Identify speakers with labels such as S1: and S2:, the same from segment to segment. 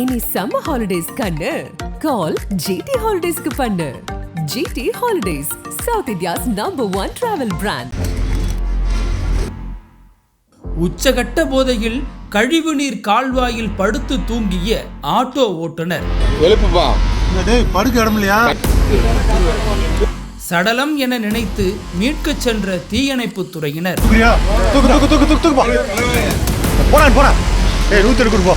S1: இனி summer holidays கண்ணு கால் GT ஹாலிடேஸ்க்கு பண்ணு GT holidays South India's number one travel brand
S2: உச்சகட்ட போதையில் கழிவுநீர் கால்வாயில் படுத்து தூங்கிய ஆட்டோ ஓட்டுநர் சடலம் என நினைத்து மீட்கச் சென்ற தீயணைப்புத் துறையினர்
S3: ஏய் நூத்தி எடுக்கு போ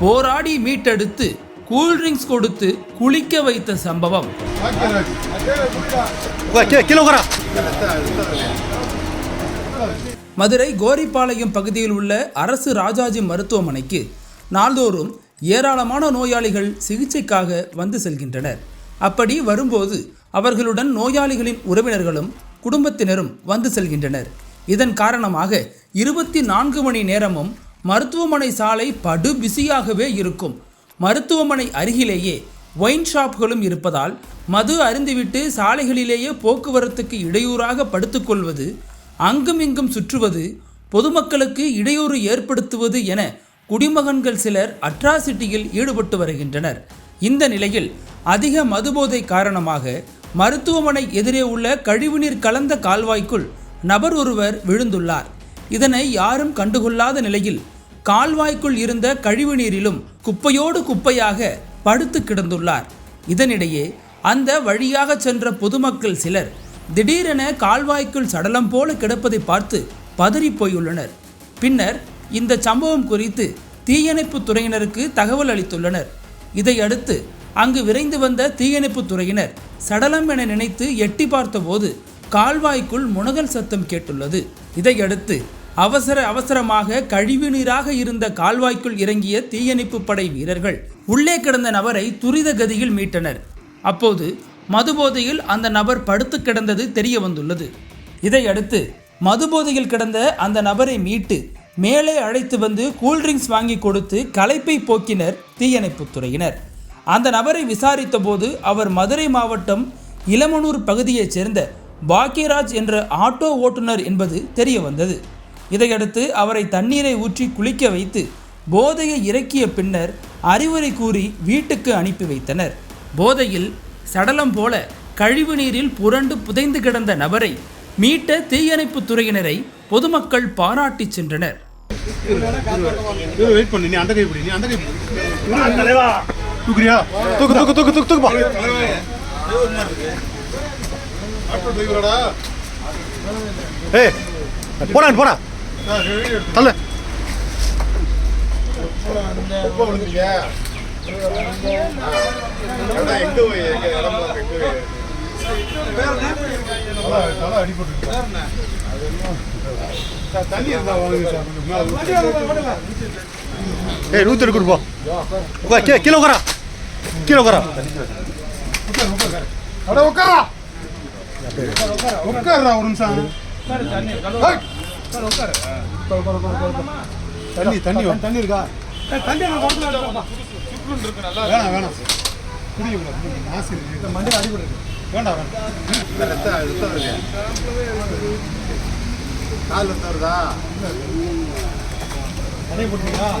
S2: போராடி மீட்டெடுத்து கூல்ட்ரிங்க்ஸ் கொடுத்து குளிக்க வைத்த சம்பவம். மதுரை கோரிப்பாளையம் பகுதியில் உள்ள அரசு ராஜாஜி மருத்துவமனைக்கு நாள்தோறும் ஏராளமான நோயாளிகள் சிகிச்சைக்காக வந்து செல்கின்றனர். அப்படி வரும்போது அவர்களுடன் நோயாளிகளின் உறவினர்களும் குடும்பத்தினரும் வந்து செல்கின்றனர். இதன் காரணமாக இருபத்தி நான்கு மணி நேரமும் மருத்துவமனை சாலை படு பிஸியாகவே இருக்கும். மருத்துவமனை அருகிலேயே ஒயின் ஷாப்களும் இருப்பதால் மது அருந்திவிட்டு சாலைகளிலேயே போக்குவரத்துக்கு இடையூறாக படுத்துக்கொள்வது அங்குமிங்கும் சுற்றுவது பொதுமக்களுக்கு இடையூறு ஏற்படுத்துவது என குடிமகன்கள் சிலர் அட்ராசிட்டியில் ஈடுபட்டு வருகின்றனர். இந்த நிலையில் அதிக மதுபோதை காரணமாக மருத்துவமனை எதிரே உள்ள கழிவுநீர் கலந்த கால்வாய்க்குள் நபர் ஒருவர் விழுந்துள்ளார். இதனை யாரும் கண்டுகொள்ளாத நிலையில் கால்வாய்க்குள் இருந்த கழிவுநீரிலும் குப்பையோடு குப்பையாக படுத்து கிடந்துள்ளார். இதனிடையே அந்த வழியாக சென்ற பொதுமக்கள் சிலர் திடீரென கால்வாய்க்குள் சடலம் போல கிடப்பதை பார்த்து பதறிப்போயுள்ளனர் பின்னர் இந்த சம்பவம் குறித்து தீயணைப்பு துறையினருக்கு தகவல் அளித்துள்ளனர். இதையடுத்து அங்கு விரைந்து வந்த தீயணைப்பு துறையினர் சடலம் என நினைத்து எட்டி பார்த்தபோது கால்வாய்க்குள் முனகல் சத்தம் கேட்டுள்ளது. இதையடுத்து அவசர அவசரமாக கழிவு நீராக இருந்த கால்வாய்க்குள் இறங்கிய தீயணைப்பு படை வீரர்கள் உள்ளே கிடந்த நபரை துரித கதியில் மீட்டனர். அப்போது மதுபோதையில் அந்த நபர் படுத்து கிடந்தது தெரிய வந்துள்ளது. இதையடுத்து மதுபோதையில் கிடந்த அந்த நபரை மீட்டு மேலே அழைத்து வந்து கூல்ட்ரிங்க்ஸ் வாங்கி கொடுத்து களைப்பை போக்கினர் தீயணைப்புத்துறையினர் அந்த நபரை விசாரித்த போது அவர் மதுரை மாவட்டம் இளமனூர் பகுதியைச் சேர்ந்த பாக்கியராஜ் என்ற ஆட்டோ ஓட்டுநர் என்பது தெரிய வந்தது. இதையடுத்து அவரை தண்ணீரை ஊற்றி குளிக்க வைத்து போதையை இறக்கிய பின்னர் அறிவுரை கூறி வீட்டுக்கு அனுப்பி வைத்தனர். போதையில் சடலம் போல கழிவு நீரில் புரண்டு புதைந்து கிடந்த நபரை மீட்ட தீயணைப்புத் துறையினரை பொதுமக்கள் பாராட்டிச் சென்றனர்.
S3: வெயிட் போனா தள்ளு. ஏய் நூத்தி எடுக்கு போ உட்கார், கீழே கீழே உட்காரா? கீழே உட்காரா? உட்காரா உட்காரா. தண்ணி தண்ணி தண்ணி இருக்கா? வேணாம் வேணாம். குடிக்க. மாசு இருக்கு. மண்டையில அடிபட்டு இருக்கு. வேண்டாம் வேண்டாம் தண்ணி தண்ணி சார்